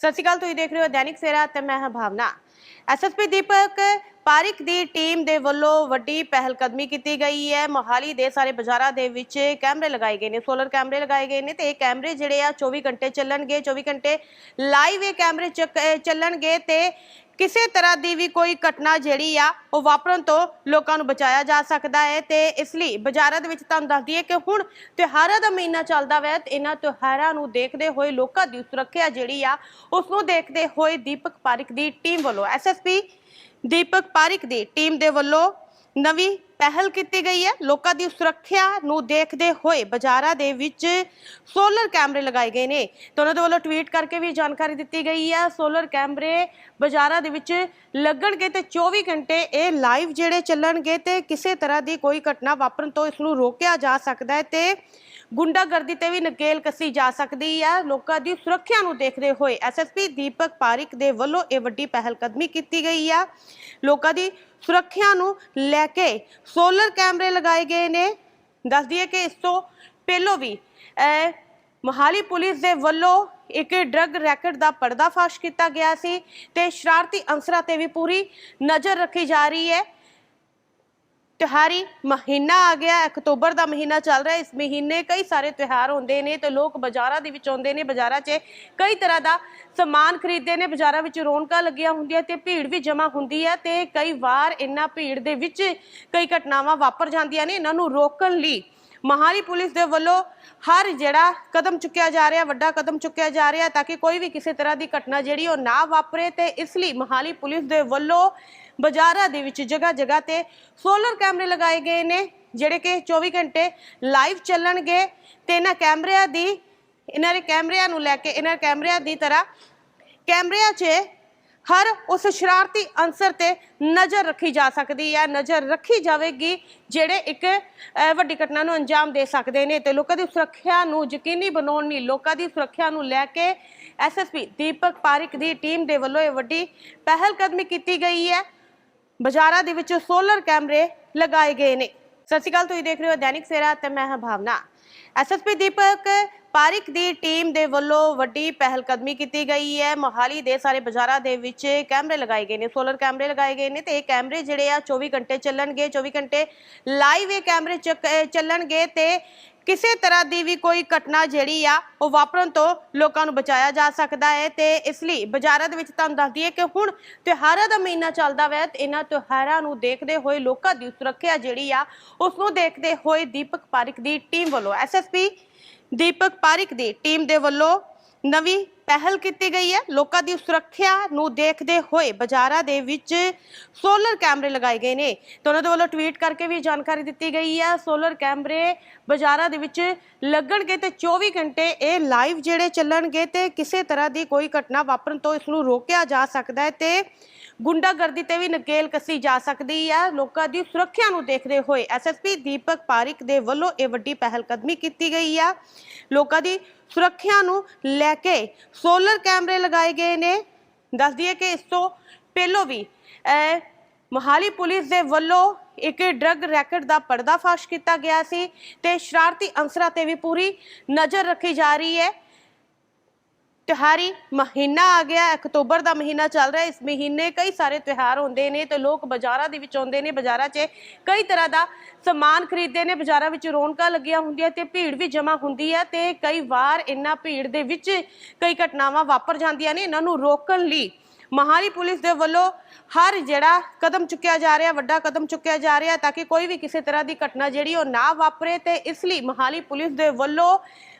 ਸਤਿ ਸ਼੍ਰੀ ਅਕਾਲ, ਤੁਸੀਂ ਦੇਖ ਰਹੇ ਹੋ ਦੈਨਿਕ ਸਵੇਰਾ ਤੇ ਮੈਂ ਹਾਂ ਭਾਵਨਾ। ਐਸਐਸਪੀ ਦੀਪਕ ਪਾਰਿਕ ਦੀ ਟੀਮ ਦੇ ਵੱਲੋਂ ਵੱਡੀ ਪਹਿਲਕਦਮੀ ਕੀਤੀ ਗਈ ਹੈ। ਮੋਹਾਲੀ ਦੇ ਸਾਰੇ ਬਾਜ਼ਾਰਾਂ ਦੇ ਵਿੱਚ ਕੈਮਰੇ ਲਗਾਏ ਗਏ ਨੇ, ਸੋਲਰ ਕੈਮਰੇ ਲਗਾਏ ਗਏ ਨੇ ਤੇ ਇਹ ਕੈਮਰੇ ਜਿਹੜੇ ਆ 24 ਘੰਟੇ ਚੱਲਣਗੇ 24 ਘੰਟੇ ਲਾਈਵ ਇਹ ਕੈਮਰੇ ਚੱਲਣਗੇ ਤੇ ਕਿਸੇ ਤਰ੍ਹਾਂ ਦੀ ਵੀ ਕੋਈ ਘਟਨਾ ਜਿਹੜੀ ਆ ਉਹ ਵਾਪਰਨ ਤੋਂ ਲੋਕਾਂ ਨੂੰ ਬਚਾਇਆ ਜਾ ਸਕਦਾ ਹੈ ਤੇ ਇਸ ਲਈ ਬਾਜ਼ਾਰਾਂ ਦੇ ਵਿੱਚ ਤੁਹਾਨੂੰ ਦੱਸਦੀ ਹੈ ਕਿ ਹੁਣ ਤਿਉਹਾਰਾਂ ਦਾ ਮਹੀਨਾ ਚੱਲਦਾ ਵੈ ਤੇ ਇਹਨਾਂ ਤਿਉਹਾਰਾਂ ਨੂੰ ਦੇਖਦੇ ਹੋਏ ਲੋਕਾਂ ਦੀ ਸੁਰੱਖਿਆ ਜਿਹੜੀ ਆ ਉਸ ਨੂੰ ਦੇਖਦੇ ਹੋਏ ਦੀਪਕ ਪਾਰਿਕ ਦੀ ਟੀਮ ਵੱਲੋਂ ਐਸਐਸਪੀ ਦੀਪਕ ਪਾਰਿਕ ਦੀ ਟੀਮ ਦੇ ਵੱਲੋਂ ਨਵੀਂ ਪਹਿਲ ਕੀਤੀ ਗਈ ਹੈ। ਲੋਕਾਂ ਦੀ ਸੁਰੱਖਿਆ ਨੂੰ ਦੇਖਦੇ ਹੋਏ ਬਾਜ਼ਾਰਾਂ ਦੇ ਵਿੱਚ ਸੋਲਰ ਕੈਮਰੇ ਲਗਾਏ ਗਏ ਨੇ। ਤੇ ਉਹਨਾਂ ਦੇ ਵੱਲੋਂ ਟਵੀਟ ਕਰਕੇ ਵੀ ਜਾਣਕਾਰੀ ਦਿੱਤੀ ਗਈ ਹੈ। ਸੋਲਰ ਕੈਮਰੇ ਬਾਜ਼ਾਰਾਂ ਦੇ ਵਿੱਚ ਲੱਗਣਗੇ ਤੇ 24 ਘੰਟੇ ਇਹ ਲਾਈਵ ਜਿਹੜੇ ਚੱਲਣਗੇ ਤੇ ਕਿਸੇ ਤਰ੍ਹਾਂ ਦੀ ਕੋਈ ਘਟਨਾ ਵਾਪਰਨ ਤੋਂ ਇਸ ਨੂੰ ਰੋਕਿਆ ਜਾ ਸਕਦਾ ਹੈ ਤੇ ਗੁੰਡਾਗਰਦੀ ਤੇ ਵੀ ਨਕੇਲ ਕੱਸੀ ਜਾ ਸਕਦੀ ਹੈ ਲੋਕਾਂ ਦੀ ਸੁਰੱਖਿਆ ਨੂੰ ਦੇਖਦੇ ਹੋਏ ਐਸਐਸਪੀ ਦੀਪਕ ਪਾਰਿਕ ਦੇ ਵੱਲੋਂ ਇਹ ਵੱਡੀ ਪਹਿਲ ਕਦਮੀ ਕੀਤੀ ਗਈ ਆ। ਲੋਕਾਂ ਦੀ ਸੁਰੱਖਿਆ ਨੂੰ ਲੈ ਕੇ ਸੋਲਰ ਕੈਮਰੇ ਲਗਾਏ ਗਏ ਨੇ। ਦੱਸ ਦਈਏ ਕਿ ਇਸ ਤੋਂ ਪਹਿਲੋਂ ਵੀ ਮੋਹਾਲੀ ਪੁਲਿਸ ਦੇ ਵੱਲੋਂ ਇੱਕ ਡਰੱਗ ਰੈਕਟ ਦਾ ਪਰਦਾਫਾਸ਼ ਕੀਤਾ ਗਿਆ ਸੀ ਤੇ ਸ਼ਰਾਰਤੀ ਅਨਸਰਾਂ ਤੇ ਵੀ ਪੂਰੀ ਨਜ਼ਰ ਰੱਖੀ ਜਾ ਰਹੀ ਹੈ। ਤਿਉਹਾਰੀ ਮਹੀਨਾ ਆ ਗਿਆ, ਅਕਤੂਬਰ ਦਾ ਮਹੀਨਾ ਚੱਲ ਰਿਹਾ, ਇਸ ਮਹੀਨੇ ਕਈ ਸਾਰੇ ਤਿਉਹਾਰ ਹੁੰਦੇ ਨੇ ਤੇ ਲੋਕ ਬਾਜ਼ਾਰਾਂ ਦੇ ਵਿੱਚ ਆਉਂਦੇ ਨੇ, ਬਾਜ਼ਾਰਾਂ 'ਚ ਕਈ ਤਰ੍ਹਾਂ ਦਾ ਸਮਾਨ ਖਰੀਦਦੇ ਨੇ, ਬਾਜ਼ਾਰਾਂ ਵਿੱਚ ਰੌਣਕਾਂ ਲੱਗੀਆਂ ਹੁੰਦੀਆਂ ਤੇ ਭੀੜ ਵੀ ਜਮ੍ਹਾਂ ਹੁੰਦੀ ਹੈ ਤੇ ਕਈ ਵਾਰ ਇਹਨਾਂ ਭੀੜ ਦੇ ਵਿੱਚ ਕਈ ਘਟਨਾਵਾਂ ਵਾਪਰ ਜਾਂਦੀਆਂ ਨੇ, ਇਹਨਾਂ ਨੂੰ ਰੋਕਣ ਲਈ ਮਹਾਲੀ ਪੁਲਿਸ ਦੇ ਵੱਲੋਂ ਹਰ ਜਿਹੜਾ ਕਦਮ ਚੁੱਕਿਆ ਜਾ ਰਿਹਾ, ਵੱਡਾ ਕਦਮ ਚੁੱਕਿਆ ਜਾ ਰਿਹਾ ਤਾਂ ਕਿ ਕੋਈ ਵੀ ਕਿਸੇ ਤਰ੍ਹਾਂ ਦੀ ਘਟਨਾ ਜਿਹੜੀ ਉਹ ਨਾ ਵਾਪਰੇ ਤੇ ਇਸ ਲਈ ਮਹਾਲੀ ਪੁਲਿਸ ਦੇ ਵੱਲੋਂ ਬਾਜ਼ਾਰਾਂ ਦੇ ਵਿੱਚ ਜਗ੍ਹਾ ਜਗ੍ਹਾ ਤੇ ਸੋਲਰ ਕੈਮਰੇ ਲਗਾਏ ਗਏ ਨੇ, ਜਿਹੜੇ ਕਿ 24 ਘੰਟੇ ਲਾਈਵ ਚੱਲਣਗੇ ਤੇ ਇਹਨਾਂ ਕੈਮਰਿਆਂ ਦੀ, ਇਹਨਾਂ ਦੇ ਕੈਮਰਿਆਂ ਨੂੰ ਲੈ ਕੇ ਇਹਨਾਂ ਕੈਮਰਿਆਂ ਦੀ ਤਰ੍ਹਾਂ ਕੈਮਰਿਆਂ 'ਚ ਹਰ ਉਸ ਸ਼ਰਾਰਤੀ ਅੰਸਰ ਤੇ ਨਜ਼ਰ ਰੱਖੀ ਜਾ ਸਕਦੀ ਹੈ, ਨਜ਼ਰ ਰੱਖੀ ਜਾਵੇਗੀ, ਜਿਹੜੇ ਇੱਕ ਵੱਡੀ ਘਟਨਾ ਨੂੰ ਅੰਜਾਮ ਦੇ ਸਕਦੇ ਨੇ ਤੇ ਲੋਕਾਂ ਦੀ ਸੁਰੱਖਿਆ ਨੂੰ ਯਕੀਨੀ ਬਣਾਉਣ ਲਈ ਲੋਕਾਂ ਦੀ ਸੁਰੱਖਿਆ ਨੂੰ ਲੈ ਕੇ ਐਸਐਸਪੀ ਦੀਪਕ ਪਾਰਿਕ ਦੀ ਟੀਮ ਦੇ ਵੱਲੋਂ ਇਹ ਵੱਡੀ ਪਹਿਲ ਕਦਮੀ ਕੀਤੀ ਗਈ ਹੈ। ਬਾਜ਼ਾਰਾਂ ਦੇ ਵਿੱਚ ਸੋਲਰ ਕੈਮਰੇ ਲਗਾਏ ਗਏ ਨੇ। ਸਤਿ ਸ਼੍ਰੀ ਅਕਾਲ, ਤੁਸੀਂ ਦੇਖ ਰਹੇ ਹੋ ਦੈਨਿਕ ਸੇਰਾ ਤੇ ਮੈਂ ਹਾਂ ਭਾਵਨਾ। ਐਸਐਸਪੀ ਦੀਪਕ ਪਾਰਿਕ ਦੀ ਟੀਮ ਦੇ ਵੱਲੋਂ ਵੱਡੀ ਪਹਿਲ ਕਦਮੀ ਕੀਤੀ ਗਈ ਹੈ। ਮੋਹਾਲੀ ਦੇ ਸਾਰੇ ਬਾਜ਼ਾਰਾਂ ਦੇ ਵਿੱਚ ਕੈਮਰੇ ਲਗਾਏ ਗਏ ਨੇ, ਸੋਲਰ ਕੈਮਰੇ ਲਗਾਏ ਗਏ ਨੇ ਤੇ ਇਹ ਕੈਮਰੇ ਜਿਹੜੇ ਆ 24 ਘੰਟੇ ਚੱਲਣਗੇ 24 ਘੰਟੇ ਲਾਈਵ ਇਹ ਕੈਮਰੇ ਚੱਲਣਗੇ ਤੇ ਕਿਸੇ ਤਰ੍ਹਾਂ ਦੀ ਵੀ ਕੋਈ ਘਟਨਾ ਜਿਹੜੀ ਆ ਉਹ ਵਾਪਰਨ ਤੋਂ ਲੋਕਾਂ ਨੂੰ ਬਚਾਇਆ ਜਾ ਸਕਦਾ ਹੈ ਤੇ ਇਸ ਲਈ ਬਾਜ਼ਾਰਾਂ ਦੇ ਵਿੱਚ ਤੁਹਾਨੂੰ ਦੱਸਦੀ ਹੈ ਕਿ ਹੁਣ ਤਿਉਹਾਰਾਂ ਦਾ ਮਹੀਨਾ ਚੱਲਦਾ ਵੈ ਤੇ ਇਹਨਾਂ ਤਿਉਹਾਰਾਂ ਨੂੰ ਦੇਖਦੇ ਹੋਏ ਲੋਕਾਂ ਦੀ ਸੁਰੱਖਿਆ ਜਿਹੜੀ ਆ ਉਸ ਨੂੰ ਦੇਖਦੇ ਹੋਏ ਦੀਪਕ ਪਾਰਿਕ ਦੀ ਟੀਮ ਵੱਲੋਂ ਐਸਐਸਪੀ ਦੀਪਕ ਪਾਰਿਕ ਦੀ ਟੀਮ ਦੇ ਵੱਲੋਂ ਨਵੀਂ ਪਹਿਲ ਕੀਤੀ ਗਈ ਹੈ। ਲੋਕਾਂ ਦੀ ਸੁਰੱਖਿਆ ਨੂੰ ਦੇਖਦੇ ਹੋਏ ਬਾਜ਼ਾਰਾਂ ਦੇ ਵਿੱਚ ਸੋਲਰ ਕੈਮਰੇ ਲਗਾਏ ਗਏ ਨੇ। ਤੇ ਉਹਨਾਂ ਦੇ ਵੱਲੋਂ ਟਵੀਟ ਕਰਕੇ ਵੀ ਜਾਣਕਾਰੀ ਦਿੱਤੀ ਗਈ ਹੈ। ਸੋਲਰ ਕੈਮਰੇ ਬਾਜ਼ਾਰਾਂ ਦੇ ਵਿੱਚ ਲੱਗਣਗੇ ਤੇ 24 ਘੰਟੇ ਇਹ ਲਾਈਵ ਜਿਹੜੇ ਚੱਲਣਗੇ ਤੇ ਕਿਸੇ ਤਰ੍ਹਾਂ ਦੀ ਕੋਈ ਘਟਨਾ ਵਾਪਰਨ ਤੋਂ ਇਸ ਨੂੰ ਰੋਕਿਆ ਜਾ ਸਕਦਾ ਹੈ ਤੇ ਗੁੰਡਾਗਰਦੀ ਤੇ ਵੀ ਨਕੇਲ ਕੱਸੀ ਜਾ ਸਕਦੀ ਹੈ। ਲੋਕਾਂ ਦੀ ਸੁਰੱਖਿਆ ਨੂੰ ਦੇਖਦੇ ਹੋਏ ਐਸਐਸਪੀ ਦੀਪਕ ਪਾਰਿਕ ਦੇ ਵੱਲੋਂ ਇਹ ਵੱਡੀ ਪਹਿਲ ਕਦਮੀ ਕੀਤੀ ਗਈ ਆ। ਲੋਕਾਂ ਦੀ ਸੁਰੱਖਿਆ ਨੂੰ ਲੈ ਕੇ ਸੋਲਰ ਕੈਮਰੇ ਲਗਾਏ ਗਏ ਨੇ। ਦੱਸ ਦਈਏ ਕਿ ਇਸ ਤੋਂ ਪਹਿਲੋਂ ਵੀ ਅਹ, ਮੋਹਾਲੀ ਪੁਲਿਸ ਦੇ ਵੱਲੋਂ ਇੱਕ ਡਰੱਗ ਰੈਕਟ ਦਾ ਪਰਦਾਫਾਸ਼ ਕੀਤਾ ਗਿਆ ਸੀ ਤੇ ਸ਼ਰਾਰਤੀ ਅਨਸਰਾਂ ਤੇ ਵੀ ਪੂਰੀ ਨਜ਼ਰ ਰੱਖੀ ਜਾ ਰਹੀ ਹੈ। ਤਿਉਹਾਰੀ ਮਹੀਨਾ ਆ ਗਿਆ, ਅਕਤੂਬਰ ਦਾ ਮਹੀਨਾ ਚੱਲ ਰਿਹਾ, ਇਸ ਮਹੀਨੇ ਕਈ ਸਾਰੇ ਤਿਉਹਾਰ ਹੁੰਦੇ ਨੇ ਤੇ ਲੋਕ ਬਾਜ਼ਾਰਾਂ ਦੇ ਵਿੱਚ ਆਉਂਦੇ ਨੇ, ਬਾਜ਼ਾਰਾਂ 'ਚ ਕਈ ਤਰ੍ਹਾਂ ਦਾ ਸਮਾਨ ਖਰੀਦਦੇ ਨੇ, ਬਾਜ਼ਾਰਾਂ ਵਿੱਚ ਰੌਣਕਾਂ ਲੱਗੀਆਂ ਹੁੰਦੀਆਂ ਤੇ ਭੀੜ ਵੀ ਜਮ੍ਹਾਂ ਹੁੰਦੀ ਹੈ ਤੇ ਕਈ ਵਾਰ ਇਹਨਾਂ ਭੀੜ ਦੇ ਵਿੱਚ ਕਈ ਘਟਨਾਵਾਂ ਵਾਪਰ ਜਾਂਦੀਆਂ ਨੇ, ਇਹਨਾਂ ਨੂੰ ਰੋਕਣ ਲਈ ਮਹਾਲੀ ਪੁਲਿਸ ਦੇ ਵੱਲੋਂ ਹਰ ਜਿਹੜਾ ਕਦਮ ਚੁੱਕਿਆ ਜਾ ਰਿਹਾ, ਵੱਡਾ ਕਦਮ ਚੁੱਕਿਆ ਜਾ ਰਿਹਾ ਤਾਂ ਕਿ ਕੋਈ ਵੀ ਕਿਸੇ ਤਰ੍ਹਾਂ ਦੀ ਘਟਨਾ ਜਿਹੜੀ ਉਹ ਨਾ ਵਾਪਰੇ ਤੇ ਇਸ ਲਈ ਮਹਾਲੀ ਪੁਲਿਸ ਦੇ ਵੱਲੋਂ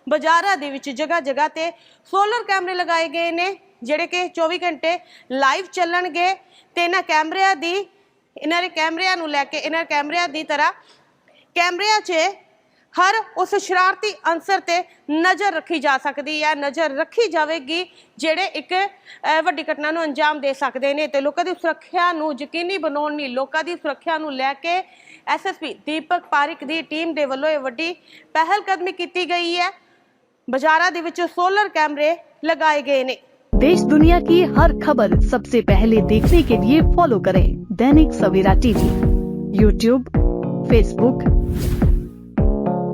ਬਾਜ਼ਾਰਾਂ ਦੇ ਵਿੱਚ ਜਗ੍ਹਾ ਜਗ੍ਹਾ ਤੇ ਸੋਲਰ ਕੈਮਰੇ ਲਗਾਏ ਗਏ ਨੇ, ਜਿਹੜੇ ਕਿ 24 ਘੰਟੇ ਲਾਈਵ ਚੱਲਣਗੇ ਤੇ ਇਹਨਾਂ ਕੈਮਰਿਆਂ ਦੀ, ਇਹਨਾਂ ਦੇ ਕੈਮਰਿਆਂ ਨੂੰ ਲੈ ਕੇ, ਇਹਨਾਂ ਕੈਮਰਿਆਂ ਦੀ ਤਰ੍ਹਾਂ ਕੈਮਰਿਆਂ 'ਚ ਹਰ ਉਸ ਸ਼ਰਾਰਤੀ ਅੰਸਰ ਤੇ ਨਜ਼ਰ ਰੱਖੀ ਜਾ ਸਕਦੀ ਹੈ ਨਜ਼ਰ ਰੱਖੀ ਜਾਵੇਗੀ ਜਿਹੜੇ ਇੱਕ ਅਹ, ਵੱਡੀ ਘਟਨਾ ਨੂੰ ਅੰਜਾਮ ਦੇ ਸਕਦੇ ਨੇ ਤੇ ਲੋਕਾਂ ਦੀ ਸੁਰੱਖਿਆ ਨੂੰ ਯਕੀਨੀ ਬਣਾਉਣ ਲਈ ਲੋਕਾਂ ਦੀ ਸੁਰੱਖਿਆ ਨੂੰ ਲੈ ਕੇ ਐਸਐਸਪੀ ਦੀਪਕ ਪਾਰਿਕ ਦੀ ਟੀਮ ਦੇ ਵੱਲੋਂ ਇਹ ਵੱਡੀ ਪਹਿਲ ਕਦਮੀ ਕੀਤੀ ਗਈ ਹੈ ਬਾਜ਼ਾਰਾਂ ਦੇ ਵਿੱਚ ਸੋਲਰ ਕੈਮਰੇ ਲਗਾਏ ਗਏ ਨੇ देश दुनिया की हर खबर सबसे पहले देखने के लिए फॉलो करें Dainik Savera TV YouTube Facebook